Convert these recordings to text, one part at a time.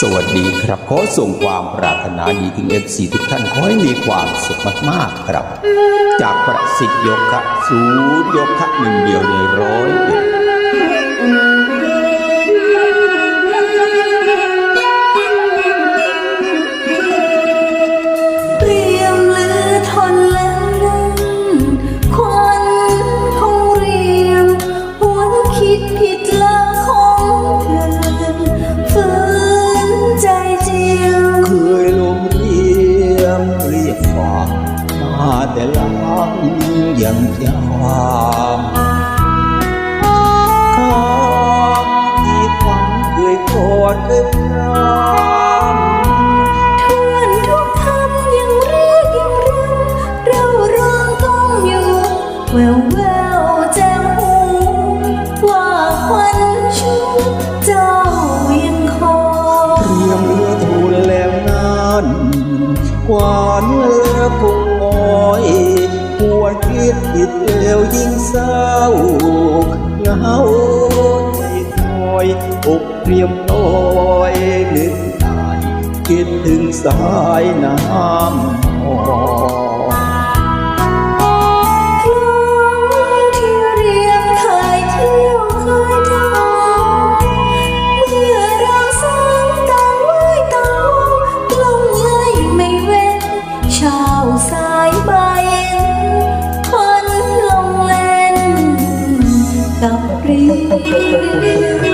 สวัสดีครับขอส่งความปรารถนาดีถึงเอฟซีทุกท่านขอให้มีความสุขมากๆครับ จากประสิทธิ์โยคะศูนย์โยคะหนึ่งเดียวในร้อยเอ็ด ลางยังจำคำที่ฝันเคยกอดเคยรำทวนทุกคำยังเรียกยังรำเราร้องต้องอยู่แววแววแจ้งหูว่าควันชูเจ้ายังคอเตรียมเรือทูลแล้วนั้นกว่านเรือคงงอ วรคิดผิดแล้วยิ่งเศร้าเหงาใจคอยอกเตรียมลอยนึกตายคิดถึงสายน้ำหอ กับรี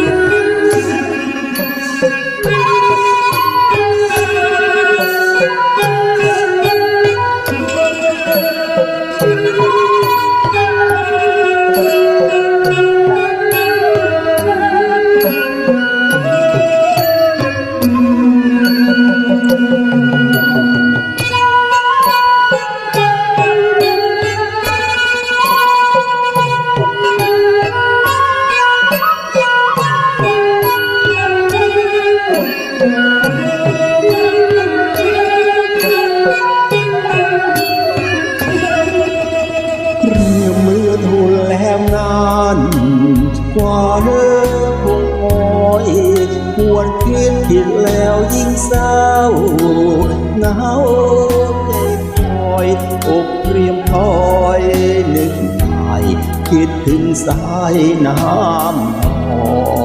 ควรคิดผิดแล้วยิ่งเศร้าเหงาใจคอยอกเตรียมคอยนึกได้คิดถึงสายน้ำหอ